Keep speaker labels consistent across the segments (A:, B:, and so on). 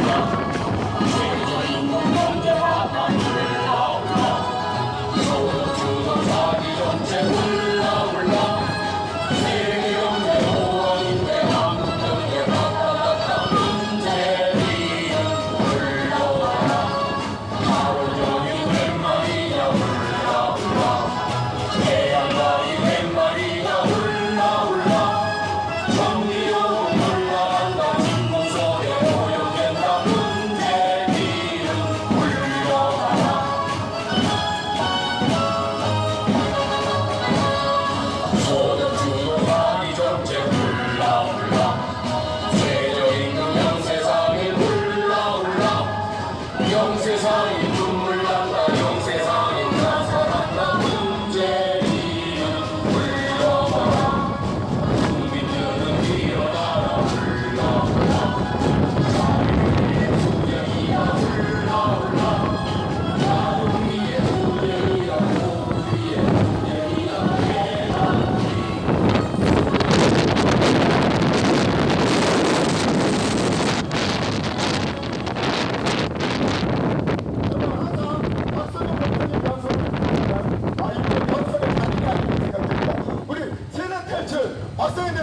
A: Lord.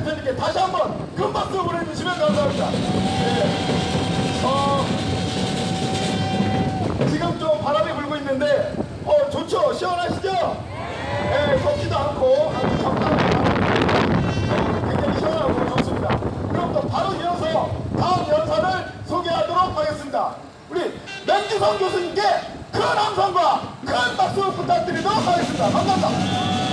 A: 대표님께 다시 한번 큰 박수 보내주시면 감사합니다. 네. 어, 지금 좀 바람이 불고 있는데 어 좋죠 시원하시죠? 네, 덥지도 않고 아주 적당한 바람이 굉장히 시원하고 좋습니다. 그럼 또 바로 이어서 다음 연사를 소개하도록 하겠습니다. 우리 맹주성 교수님께 큰 함성과 큰 박수 부탁드리도록 하겠습니다. 감사합니다.